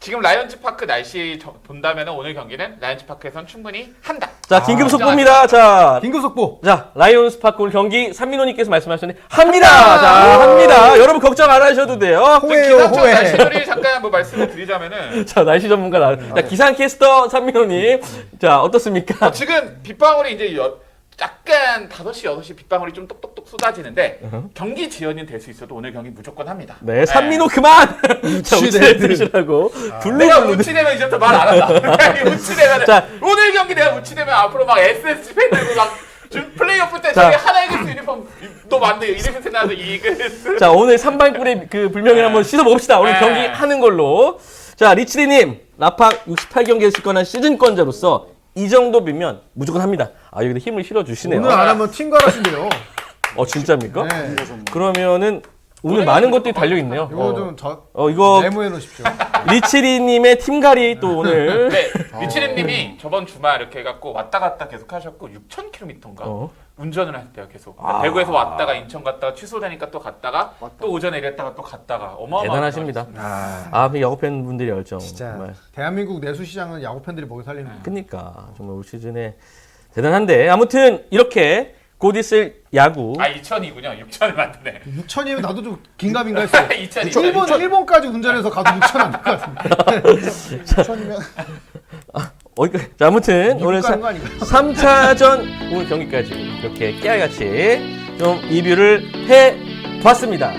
Speaker 4: 지금 라이언즈 파크 날씨 저- 본다면 오늘 경기는 라이언즈 파크에선 충분히 한다.
Speaker 1: 자, 긴급
Speaker 2: 아,
Speaker 1: 속보입니다. 자,
Speaker 2: 긴급 속보.
Speaker 1: 자, 라이온스 파크 오늘 경기 산민호님께서 말씀하셨는데 합니다. 자, 합니다. 여러분 걱정 안 하셔도 돼요.
Speaker 2: 호해요
Speaker 4: 기상청
Speaker 2: 호해.
Speaker 4: 날씨 누리 잠깐 뭐 말씀을 드리자면은
Speaker 1: 자, 날씨 전문가 나. 자, 기상캐스터 산민호님. 자, 어떻습니까?
Speaker 4: 어, 지금 빗방울이 이제 여, 약간 5시, 6시 빗방울이 좀 똑똑똑 쏟아지는데 경기 지연이 될 수 있어도 오늘 경기 무조건 합니다.
Speaker 1: 네, 산민호 그만! 자, 우치대 들으시라고.
Speaker 4: 내가
Speaker 1: 둘러보는
Speaker 4: 우치되면 이제부터 말 안 한다. 우치되면
Speaker 1: 자.
Speaker 4: 오늘 경기 내가 우치되면 앞으로 막 SS 팬들고 막 지금 플레이오프 때
Speaker 1: 자.
Speaker 4: 저기 하나 이글스 유니폼 너 만들 이글스 나서 이글스
Speaker 1: 자, 오늘 삼방불의 그 불명예 한번 씻어봅시다. 오늘
Speaker 4: 네.
Speaker 1: 경기 하는 걸로. 자, 리치리님. 라팍 68경기에서 꺼낸 시즌권자로서 이 정도 비면 무조건 합니다. 아, 여기다 힘을 실어 주시네요.
Speaker 2: 오늘 안 하면 팀 갈아신대요.
Speaker 1: 어, 진짜입니까?
Speaker 2: 네.
Speaker 1: 그러면은 오늘 많은 것들이 달려 있네요.
Speaker 2: 이거
Speaker 1: 어,
Speaker 2: 좀저
Speaker 1: 어, 이거
Speaker 2: 메모해 놓으십시오.
Speaker 1: 리치리님의 팀갈이 또 오늘.
Speaker 4: 네, 리치림님이 저번 주말 이렇게 해갖고 왔다 갔다 계속 하셨고 6,000km인가
Speaker 1: 어.
Speaker 4: 운전을 하셨대요 계속. 그러니까
Speaker 1: 아.
Speaker 4: 대구에서 왔다가 인천 갔다가 취소되니까 또 갔다가 또 오전에 이랬다가 또 갔다가 어마어마.
Speaker 1: 대단하십니다.
Speaker 2: 아,
Speaker 1: 아, 그 야구팬 분들의 열정.
Speaker 2: 진짜
Speaker 1: 정말.
Speaker 2: 대한민국 내수 시장은 야구 팬들이 먹여 살리는
Speaker 4: 네.
Speaker 2: 거.
Speaker 1: 그니까 정말 올 시즌에 대단한데 아무튼 이렇게 곧 있을 야구
Speaker 4: 아 2,000이군요. 6,000을 만드네.
Speaker 2: 6천이면 나도 좀 긴가민가 했어.
Speaker 4: 2,000, 2,000.
Speaker 2: 일본 일본까지 운전해서 가도 6천 안될 것 같은데.
Speaker 3: 천이면
Speaker 1: 어디까지 자 아무튼
Speaker 2: 오늘
Speaker 1: 사,
Speaker 2: 가는 거 아닌가?
Speaker 1: 3차전 오늘 경기까지 이렇게 깨알같이 좀 리뷰를 해 봤습니다